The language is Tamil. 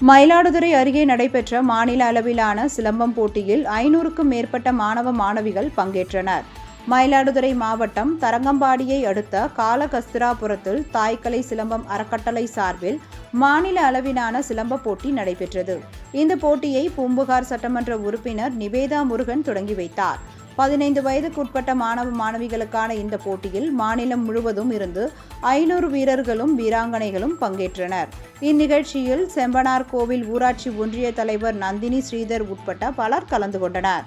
மயிலாடுதுறை அருகே நடைபெற்ற மாநில அளவிலான சிலம்பம் போட்டியில் ஐநூறுக்கும் மேற்பட்ட மாணவ மாணவிகள் பங்கேற்றனர். மயிலாடுதுறை மாவட்டம் தரங்கம்பாடியை அடுத்த காலகஸ்திராபுரத்தில் தாய்க்கலை சிலம்பம் அறக்கட்டளை சார்பில் மாநில அளவிலான சிலம்ப போட்டி நடைபெற்றது. இந்த போட்டியை பூம்புகார் சட்டமன்ற உறுப்பினர் நிவேதா முருகன் தொடங்கி வைத்தார். பதினைந்து வயதுக்குட்பட்ட மாணவ மாணவிகளுக்கான இந்த போட்டியில் மாநிலம் முழுவதும் இருந்து ஐநூறு வீரர்களும் வீராங்கனைகளும் பங்கேற்றனர். இந்நிகழ்ச்சியில் செம்பனார் கோவில் ஊராட்சி ஒன்றிய தலைவர் நந்தினி ஸ்ரீதர் உட்பட்ட பலர் கலந்து கொண்டனர்.